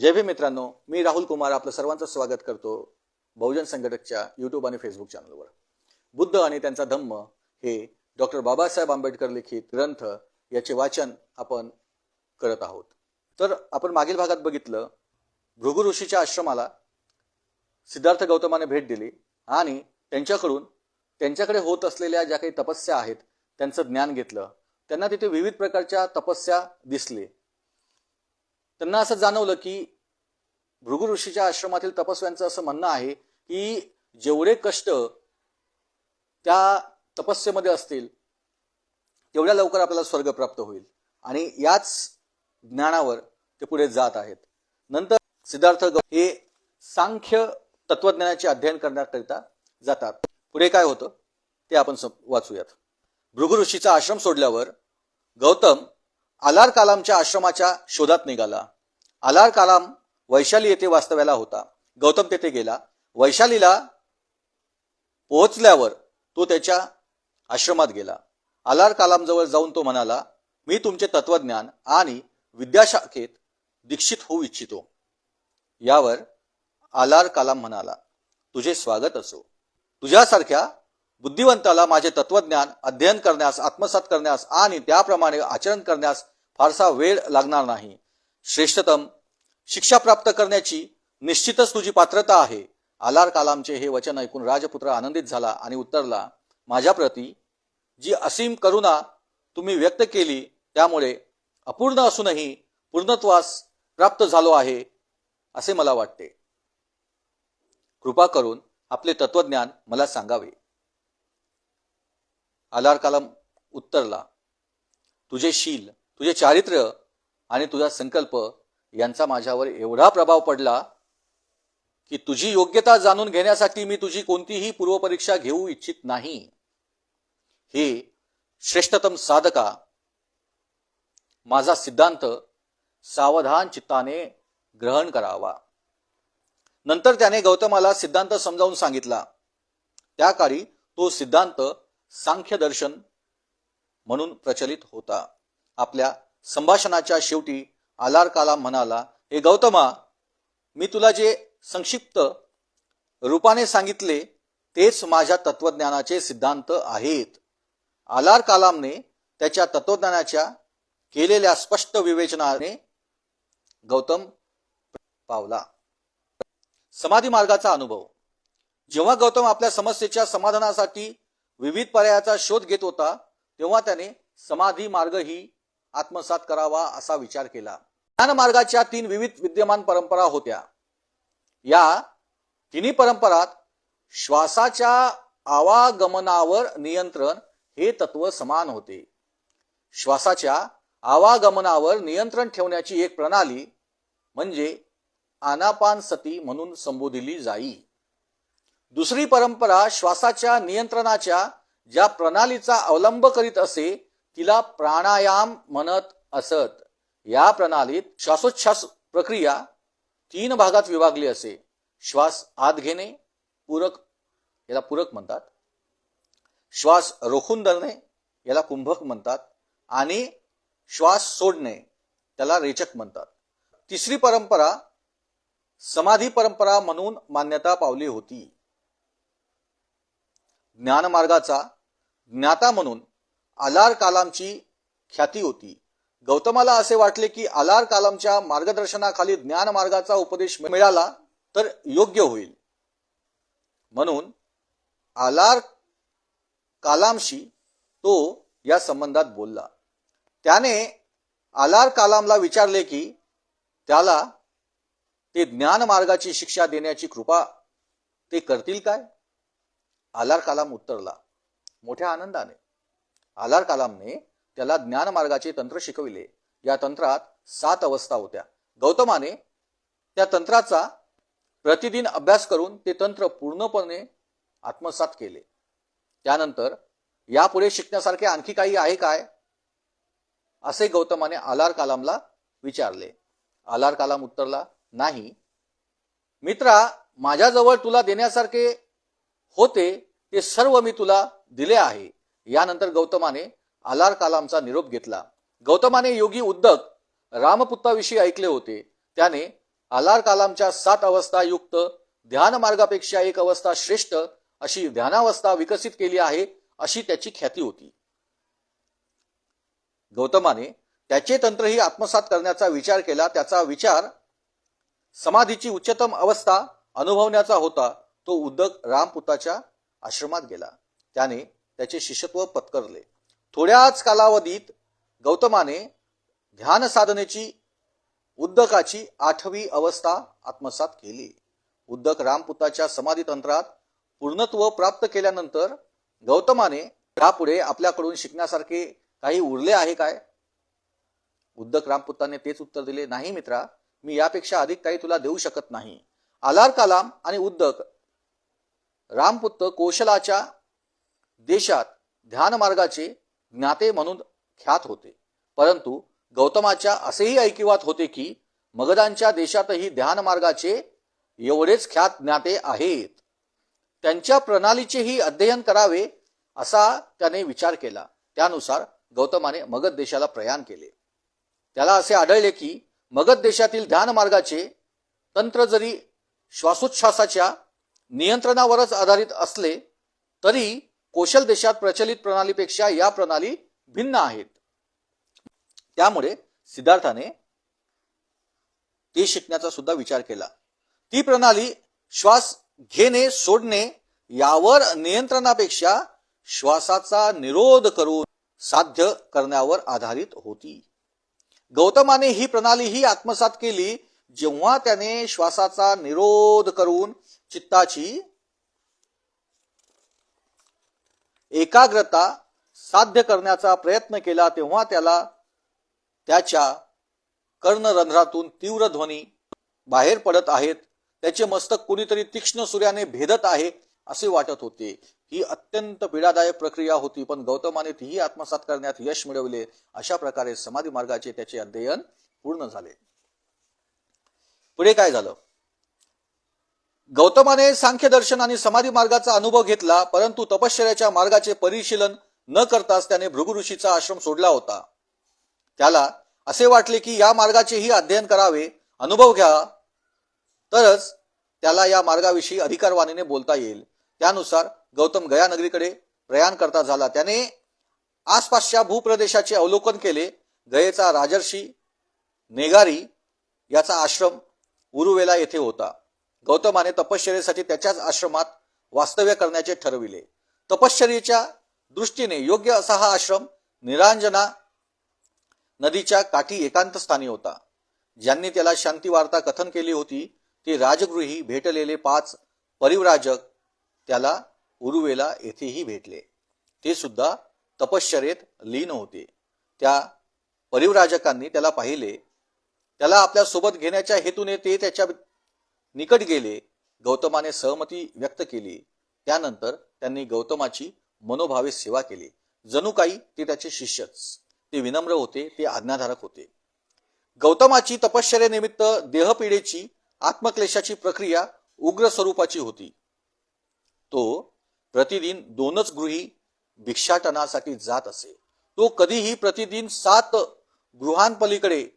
जय भीम मित्रांनो मी राहुल कुमार आपलं सर्वांचं स्वागत करतो बहुजन संघटकच्या यूट्यूब आणि फेसबुक चॅनलवर बुद्ध आणि त्यांचा धम्म हे डॉक्टर बाबासाहेब आंबेडकर लिखित ग्रंथ याचे वाचन आपण करत आहोत. तर आपण मागील भागात बघितलं भृगु ऋषीच्या आश्रमाला सिद्धार्थ गौतमाने भेट दिली आणि त्यांच्याकडून त्यांच्याकडे होत असलेल्या ज्या काही तपस्या आहेत त्यांचं ज्ञान घेतलं. त्यांना तिथे विविध प्रकारच्या तपस्या दिसले. त्यांना असं जाणवलं की भृगु ऋषीच्या आश्रमातील तपस्व्यांचं असं म्हणणं आहे की जेवढे कष्ट त्या तपस्येमध्ये असतील तेवढ्या लवकर आपल्याला स्वर्ग प्राप्त होईल. आणि याच ज्ञानावर ते पुढे जात आहेत. नंतर सिद्धार्थ गौ हे सांख्य तत्वज्ञानाचे अध्ययन करण्याकरिता जातात. पुढे काय होतं ते आपण वाचूयात. भृगु ऋषीचा आश्रम सोडल्यावर गौतम आलार कालामच्या आश्रमाच्या शोधात निघाला. आलार कालाम वैशाली येथे वास्तव्याला होता. गौतम तेथे गेला. वैशालीला पोहोचल्यावर तो त्याच्या आश्रमात गेला. आलार कालामजवळ जाऊन तो म्हणाला मी तुमचे तत्वज्ञान आणि विद्याशाखेत दीक्षित होऊ इच्छितो. यावर आलार कालाम म्हणाला तुझे स्वागत असो. तुझ्यासारख्या बुद्धिवंताला माझे तत्वज्ञान अध्ययन करण्यास आत्मसात करण्यास आणि त्याप्रमाणे आचरण करण्यास फारसा वेळ लागणार नाही. श्रेष्ठतम शिक्षा प्राप्त करण्याची निश्चितच तुझी पात्रता आहे. आलार कालामचे हे वचन ऐकून राजपुत्र आनंदित झाला आणि उत्तरला माझ्या प्रती जी असीम करुणा तुम्ही व्यक्त केली त्यामुळे अपूर्ण असूनही पूर्णत्वास प्राप्त झालो आहे असे मला वाटते. कृपा करून आपले तत्वज्ञान मला सांगावे. आलार उत्तरला. तुझे शील तुझे चारित्र्य आणि तुझा संकल्प यांचा माझ्यावर एवढा प्रभाव पडला की तुझी योग्यता जाणून घेण्यासाठी मी तुझी कोणतीही पूर्वपरीक्षा घेऊ इच्छित नाही. हे श्रेष्ठतम साधका माझा सिद्धांत सावधान चित्ताने ग्रहण करावा. नंतर त्याने गौतमाला सिद्धांत समजावून सांगितला. त्या काळी तो सिद्धांत सांख्य दर्शन म्हणून प्रचलित होता. आपल्या संभाषणाच्या शेवटी आलारकाला म्हणाला हे गौतमा मी तुला जे संक्षिप्त रूपाने सांगितले तेच माझ्या तत्वज्ञानाचे सिद्धांत आहेत. आलार कालामने त्याच्या तत्वज्ञानाच्या केलेल्या स्पष्ट विवेचनाने गौतम पावला. समाधी मार्गाचा अनुभव. जेव्हा गौतम आपल्या समस्येच्या समाधानासाठी विविध पर्यायाचा शोध घेत होता तेव्हा त्याने समाधी मार्गही आत्मसात करावा असा विचार केला. ज्ञान मार्गाच्या तीन विविध विद्यमान परंपरा होत्या. या तिन्ही परंपरात श्वासाच्या आवागमनावर नियंत्रण हे तत्व समान होते. श्वासाच्या आवागमनावर नियंत्रण ठेवण्याची एक प्रणाली म्हणजे आनापान सती म्हणून संबोधिली जाई. दुसरी परंपरा श्वासाच्या नियंत्रणाच्या ज्या प्रणालीचा अवलंब करीत असे तिला प्राणायाम म्हणत असत. या प्रणालीत श्वासोच्छ्वास प्रक्रिया तीन भागात विभागली असे. श्वास आत घेणे पूरक याला पूरक म्हणतात. श्वास रोखून धरणे याला कुंभक म्हणतात. आणि श्वास सोडणे त्याला रेचक म्हणतात. तिसरी परंपरा समाधी परंपरा म्हणून मान्यता पावली होती. ज्ञानमार्गाचा ज्ञाता म्हणून आलार कालामची ख्याती होती. गौतमाला असे वाटले की आलार कालामच्या मार्गदर्शनाखाली ज्ञानमार्गाचा उपदेश मिळाला तर योग्य होईल. म्हणून आलार कालामशी तो या संबंधात बोलला. त्याने आलार कालामला विचारले की त्याला ते ज्ञान मार्गाची शिक्षा देण्याची कृपा ते करतील काय? आलार कालाम उत्तरला. मोठ्या आनंदाने. आलार कालामने त्याला ज्ञान मार्गाचे तंत्र शिकविले. या तंत्रात सात अवस्था होत्या. गौतमाने त्या तंत्राचा प्रतिदिन अभ्यास करून ते तंत्र पूर्णपणे आत्मसात केले. त्यानंतर यापुढे शिकण्यासारखे आणखी काही आहे काय? असे गौतमाने आलार कालामला विचारले. आलार कालाम उत्तरला नाही. मित्रा माझ्याजवळ तुला देण्यासारखे होते ते सर्व मी तुला दिले आहे. यानंतर गौतमाने आलार कालामचा निरोप घेतला. गौतमाने योगी उद्धक रामपुत्ताविषयी ऐकले होते. त्याने आलार कालामच्या सात अवस्था युक्त ध्यान मार्गापेक्षा एक अवस्था श्रेष्ठ अशी ध्यानावस्था विकसित केली आहे अशी त्याची ख्याती होती. गौतमाने त्याचे तंत्रही आत्मसात करण्याचा विचार केला. त्याचा विचार समाधीची उच्चतम अवस्था अनुभवण्याचा होता. तो उद्दक रामपुताच्या आश्रमात गेला. त्याने त्याचे शिष्यत्व पत्करले. थोड्याच कालावधीत गौतमाने ध्यान साधनेची उद्दकाची आठवी अवस्था आत्मसात केली. उद्दक रामपुताच्या समाधी तंत्रात पूर्णत्व प्राप्त केल्यानंतर गौतमाने यापुढे आपल्याकडून शिकण्यासारखे काही उरले आहे काय? उद्दक रामपुताने तेच उत्तर दिले नाही मित्रा मी यापेक्षा अधिक काही तुला देऊ शकत नाही. आलार कलाम आणि उद्दक रामपुत्र कौशलाच्या देशात ध्यानमार्गाचे ज्ञाते म्हणून ख्यात होते. परंतु गौतमाच्या असेही ऐकिवात होते की मगधांच्या देशातही ध्यानमार्गाचे एवढेच ख्यात ज्ञाते आहेत. त्यांच्या प्रणालीचेही अध्ययन करावे असा त्याने विचार केला. त्यानुसार गौतमाने मगध देशाला प्रयाण केले. त्याला असे आढळले की मगध देशातील ध्यानमार्गाचे तंत्र जरी श्वासोच्छ्वासाच्या नियंत्रणावरच आधारित असले तरी कोशल देशात प्रचलित प्रणालीपेक्षा या प्रणाली भिन्न आहेत. त्यामुळे सिद्धार्थाने ती शिकण्याचा सुद्धा विचार केला. ती प्रणाली श्वास घेणे सोडणे यावर नियंत्रणापेक्षा श्वासाचा निरोध करून साध्य करण्यावर आधारित होती. गौतमाने ही प्रणाली ही आत्मसात केली जेव्हा त्याने श्वासाचा निरोध करून चित्ताची एकाग्रता साध्य करण्याचा प्रयत्न केला तेव्हा त्याला त्याच्या कर्णरंध्रातून तीव्र ध्वनी बाहेर पडत आहेत. त्याचे मस्तक कुणीतरी तीक्ष्ण सूर्याने भेदत आहे असे वाटत होते. ही अत्यंत पीडादायक प्रक्रिया होती पण गौतमाने तीही आत्मसात करण्यात यश मिळवले. अशा प्रकारे समाधी मार्गाचे त्याचे अध्ययन पूर्ण झाले. पुढे काय झालं? गौतमाने सांख्य दर्शन आणि समाधी मार्गाचा अनुभव घेतला परंतु तपश्चर्याच्या मार्गाचे परिशीलन न करताच त्याने भृगुऋषीचा आश्रम सोडला होता. त्याला असे वाटले की या मार्गाचेही अध्ययन करावे अनुभव घ्या तरच त्याला या मार्गाविषयी अधिकारवाणीने बोलता येईल. त्यानुसार गौतम गया नगरीकडे प्रयाण करता झाला. त्याने आसपासच्या भूप्रदेशाचे अवलोकन केले. गयेचा राजर्षी नेगारी याचा आश्रम उरुवेला येथे होता. गौतमाने तपश्चर्येसाठी त्याच्याच आश्रमात वास्तव्य करण्याचे ठरविले. तपश्चर्येच्या दृष्टीने योग्य असा हा आश्रम निरांजना नदीच्या काठी एकांत स्थानी होता. ज्यांनी त्याला शांती वार्ता कथन केली होती ते राजगृही भेटलेले पाच परिवराजक त्याला उरुवेला येथेही भेटले. ते सुद्धा तपश्चर्येत लीन होते. त्या परिवराजकांनी त्याला पाहिले. त्याला आपल्यासोबत घेण्याच्या हेतूने ते त्याच्या निकट गेले गौतमाने सहमती व्यक्त केली. त्यानंतर त्यांनी गौतमाची मनोभावे सेवा केली. जणू काही ते त्याचे शिष्यच. ते विनम्र होते ते आज्ञाधारक होते. गौतमाची तपश्चर्यानिमित्त देहपीडेची आत्मक्लेशाची प्रक्रिया उग्र स्वरूपाची होती. तो प्रतिदिन दोनच गृही भिक्षाटनासाठी जात असे. तो कधीही प्रतिदिन सात गृहांपलीकडे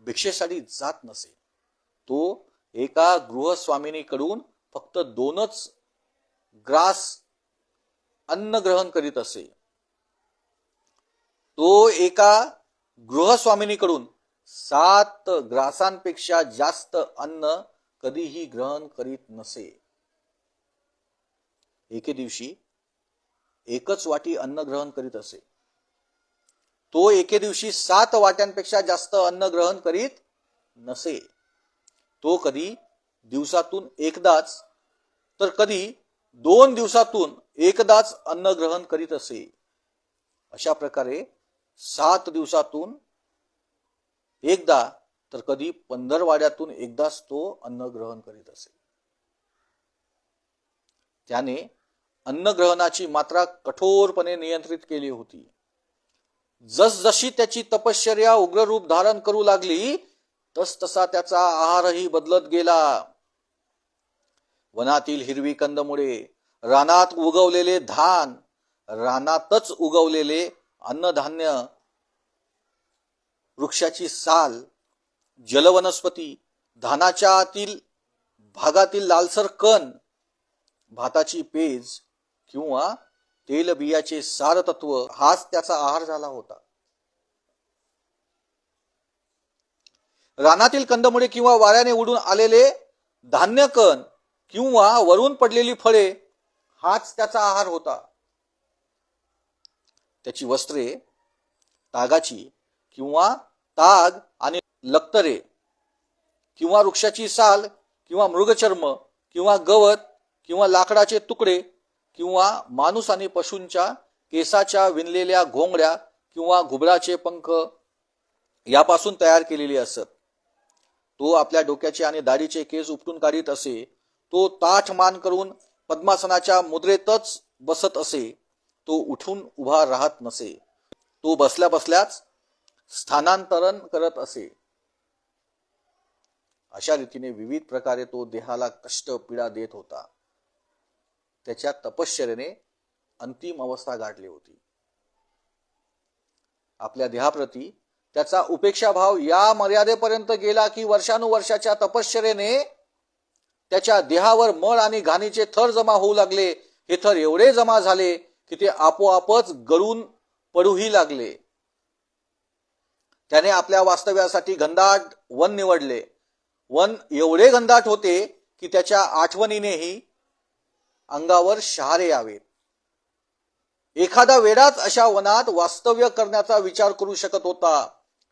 भिक्षेसाठी जात नसे. तो एका गृहस्वामिनीकडून फक्त दोनच ग्रास अन्न ग्रहण करीत असे. तो एका गृहस्वामिनीकडून सात ग्रासांपेक्षा जास्त अन्न कधीही ग्रहण करीत नसे. एके दिवशी एकच वाटी अन्न ग्रहण करीत असे. तो एके दिवशी सात वाट्यांपेक्षा जास्त अन्न ग्रहण करीत नसे. तो कधी दिवसातून एकदाच तर कधी दोन दिवसातून एकदाच अन्न ग्रहण करीत असे. अशा प्रकारे सात दिवसातून एकदा तर कधी पंधरवाड्यातून एकदाच तो अन्न ग्रहण करीत असे. त्याने अन्नग्रहणाची मात्रा कठोरपणे नियंत्रित केली होती. जसजशी त्याची तपश्चर्या उग्र रूप धारण करू लागली तस तसा त्याचा आहारही बदलत गेला. वनातील हिरवी कंदमुळे रानात उगवलेले धान रानातच उगवलेले अन्नधान्य वृक्षाची साल जलवनस्पती धानाच्या आतील भागातील लालसर कण भाताची पेज किंवा तेलबियाचे सारतत्व हाच त्याचा आहार झाला होता. रानातील कंदमुळे किंवा वाऱ्याने उडून आलेले धान्य कण किंवा वरून पडलेली फळे हाच त्याचा आहार होता. त्याची वस्त्रे तागाची किंवा ताग आणि लक्तरे किंवा वृक्षाची साल किंवा मृगचर्म किंवा गवत किंवा लाकडाचे तुकडे किंवा माणूस आणि पशूंच्या केसाच्या विणलेल्या घोंगड्या किंवा घुबराचे पंख यापासून तयार केलेली असत. तो आपल्या डोक्याचे आणि दाढीचे केस उपटून काढीत असे तो ताठ मान करून पद्मासनाच्या मुद्रेतच बसत असे तो उठून उभा राहत नसे. तो बसल्या बसल्याच स्थानांतरण करत असे. अशा रीतीने विविध प्रकारे तो देहाला कष्ट पीडा देत होता. त्याच्या तपश्चर्याने अंतिम अवस्था गाठली होती. आपल्या देहाप्रती त्याचा उपेक्षाभाव या मर्यादेपर्यंत गेला की वर्षानुवर्षाच्या तपश्चरेने त्याच्या देहावर मळ आणि घाणीचे थर जमा होऊ लागले. हे थर एवढे जमा झाले की ते आपोआपच गळून पडूही लागले. त्याने आपल्या वास्तव्यासाठी घनदाट वन निवडले. वन एवढे घनदाट होते की त्याच्या आठवणीनेही अंगावर शहारे यावेत एखादा वेडाच अशा वनात वास्तव्य करण्याचा विचार करू शकत होता.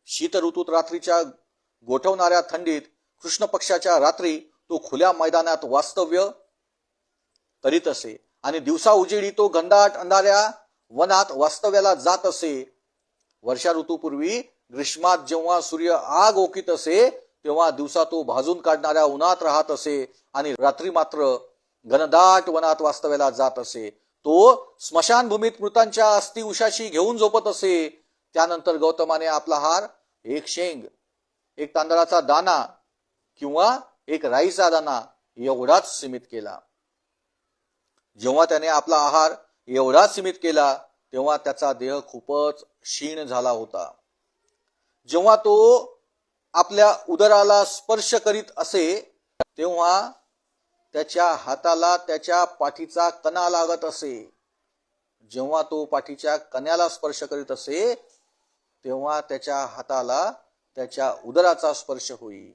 शीत ऋतूत रात्रीच्या गोठवणाऱ्या थंडीत कृष्ण पक्षाच्या रात्री तो खुल्या मैदानात वास्तव्य करीत असे आणि दिवसा उजेडी तो घनदाट अंधाऱ्या वनात वास्तव्याला जात असे. वर्षा ऋतूपूर्वी ग्रीष्मात जेव्हा सूर्य आग ओकीत असे तेव्हा दिवसा तो भाजून काढणाऱ्या उन्हात राहत असे आणि रात्री मात्र घनदाट वनात वास्तव्याला जात असे. तो स्मशानभूमीत मृतांच्या अस्थि उशाशी घेऊन झोपत असे. त्यानंतर गौतमाने आपला हार एक शेंग एक तांदळाचा दाना किंवा एक राईचा दाना एवढाच सीमित केला. जेव्हा त्याने आपला आहार एवढाच सीमित केला तेव्हा त्याचा देह खूपच क्षीण झाला होता. जेव्हा तो आपल्या उदराला स्पर्श करीत असे तेव्हा त्याच्या हाताला त्याच्या पाठीचा कणा लागत असे. जेव्हा तो पाठीच्या कण्याला स्पर्श करीत असे तेव्हा त्याच्या हाताला त्याच्या उदराचा स्पर्श होई.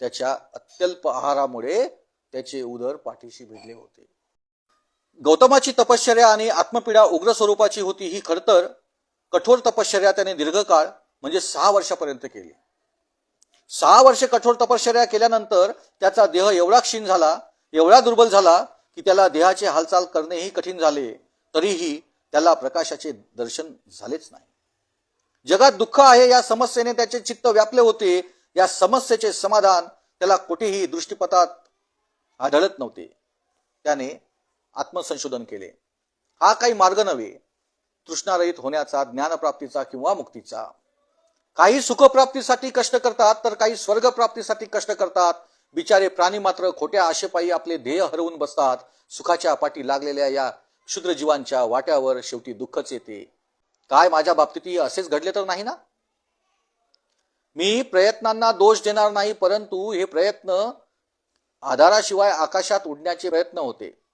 त्याच्या अत्यल्प आहारामुळे त्याचे उदर पाठीशी भिडले होते. गौतमाची तपश्चर्या आणि आत्मपीडा उग्र स्वरूपाची होती ही खडतर कठोर तपश्चर्या त्याने दीर्घकाळ म्हणजे सहा वर्षापर्यंत केली. सहा वर्ष कठोर तपश्चर्या केल्यानंतर त्याचा देह एवढा क्षीण झाला एवढा दुर्बल झाला की त्याला देहाची हालचाल करणेही कठीण झाले तरीही त्याला प्रकाशाचे दर्शन झालेच नाही. जगात दुःख आहे या समस्येने त्याचे चित्त व्यापले होते. या समस्येचे समाधान त्याला कुठेही दृष्टीपथात आढळत नव्हते. त्याने आत्मसंशोधन केले. हा काही मार्ग नव्हे. तृष्णारहित होण्याचा ज्ञानप्राप्तीचा किंवा मुक्तीचा. काही सुखप्राप्तीसाठी कष्ट करतात तर काही स्वर्गप्राप्तीसाठी कष्ट करतात. बिचारे प्राणी मात्र खोट्या आशेपायी आपले ध्येय हरवून बसतात. सुखाच्या पाठी लागलेल्या या क्षुद्रजीवांच्या वाट्यावर शेवटी दुःखच येते. काय माझ्या बाबतीतही असेच घडले तर नाही ना? मी प्रयत्नांना दोष देणार नाही परंतु हे प्रयत्न आधाराशिवाय आकाशात उडण्याचे प्रयत्न होते.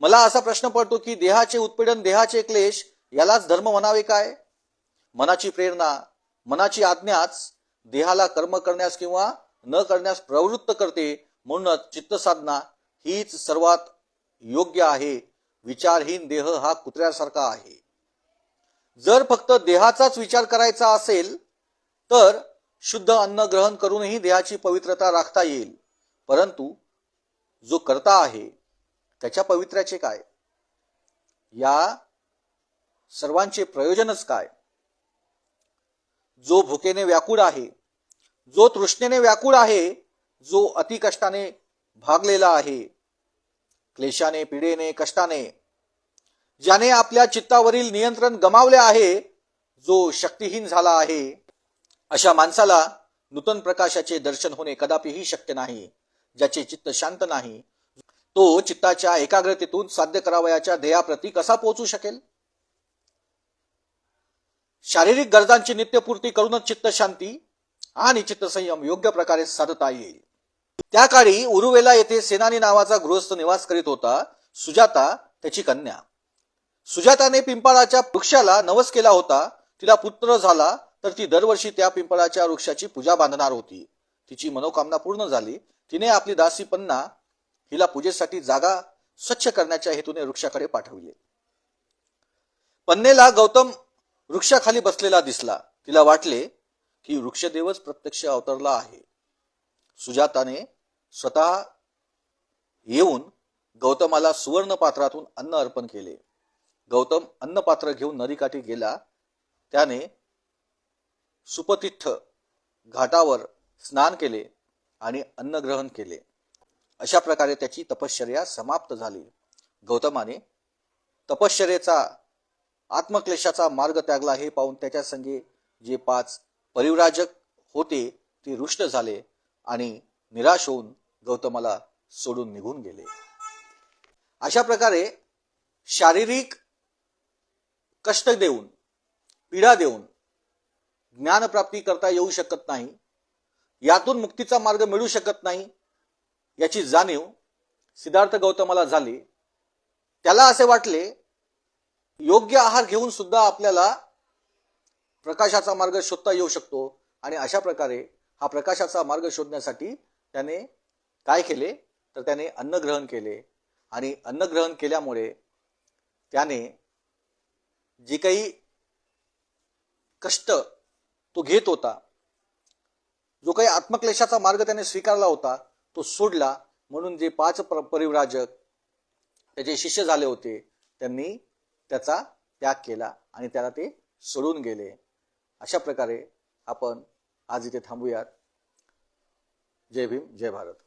मला असा प्रश्न पडतो की देहाचे उत्पीडन देहाचे क्लेश यालाच धर्म म्हणावे काय? मनाची प्रेरणा मनाची आज्ञाच देहाला कर्म करण्यास किंवा न करण्यास प्रवृत्त करते म्हणूनच चित्तसाधना हीच सर्वात योग्य आहे. विचारहीन देह हा कुत्र्यासारखा आहे. जर फक्त देहाचाच विचार करायचा असेल तर शुद्ध अन्न ग्रहण करूनही देहाची पवित्रता राखता येईल. परंतु जो करता आहे त्याच्या पवित्र्याचे काय? या सर्वांचे प्रयोजनच काय? जो भुकेने व्याकुळ आहे जो तृष्णेने व्याकुळ आहे जो अतिकष्टाने भागलेला आहे क्लेशाने पिढेने कष्टाने. ज्याने आपल्या चित्तावरील नियंत्रण गमावले आहे जो शक्तिहीन झाला आहे. अशा माणसाला नूतन प्रकाशाचे दर्शन होणे कदापिही शक्य नाही ज्याचे चित्त शांत नाही. तो चित्ताच्या एकाग्रतेतून साध्य करावयाच्या ध्येयाप्रती कसा पोहोचू शकेल? शारीरिक गरजांची नित्यपूर्ती करूनच चित्त शांती आणि चित्तसंयम योग्य प्रकारे साधता येईल. त्या काळी उरुवेला येथे सेनानी नावाचा गृहस्थ निवास करीत होता सुजाता त्याची कन्या. सुजाताने पिंपळाच्या वृक्षाला नवस केला होता तिला पुत्र झाला तर ती दरवर्षी त्या पिंपळाच्या वृक्षाची पूजा बांधणार होती. तिची मनोकामना पूर्ण झाली. तिने आपली दासी पन्ना हिला पूजेसाठी जागा स्वच्छ करण्याच्या हेतूने वृक्षाकडे पाठवले. पन्नेला गौतम वृक्षाखाली बसलेला दिसला. तिला वाटले की वृक्षदेवच प्रत्यक्ष अवतरला आहे. सुजाताने स्वतः येऊन गौतमाला सुवर्ण पात्रातून अन्न अर्पण केले. गौतम अन्नपात्र घेऊन नदीकाठी गेला. त्याने सुपतिठ्ठ घाटावर स्नान केले आणि अन्न ग्रहण केले. अशा प्रकारे त्याची तपश्चर्या समाप्त झाली. गौतमाने तपश्चर्याचा आत्मक्लेशाचा मार्ग त्यागला हे पाहून त्याच्या संगे जे पाच परिव्राजक होते ते रुष्ट झाले. आणि निराश होऊन गौतमाला सोडून निघून गेले. अशा प्रकारे शारीरिक कष्ट देऊन पीडा देऊन ज्ञानप्राप्ती करता येऊ शकत नाही यातून मुक्तीचा मार्ग मिळू शकत नाही याची जाणीव सिद्धार्थ गौतमाला झाली. त्याला असे वाटले योग्य आहार घेऊन सुद्धा आपल्याला प्रकाशाचा मार्ग शोधता येऊ शकतो आणि अशा प्रकारे हा प्रकाशाचा मार्ग शोधण्यासाठी त्याने काय केले? तर त्याने अन्न ग्रहण केले. आणि अन्न ग्रहण केल्यामुळे त्याने जे काही कष्ट तो घेत होता जो काही आत्मक्लेशाचा मार्ग त्याने स्वीकारला होता तो सोडला. म्हणून जे पाच पर- परिव्राजक त्याचे शिष्य झाले होते त्यांनी त्याचा त्याग केला आणि त्याला ते सोडून गेले. अशा प्रकारे आपण आज इथे थांबूयात. जय भीम जय भारत.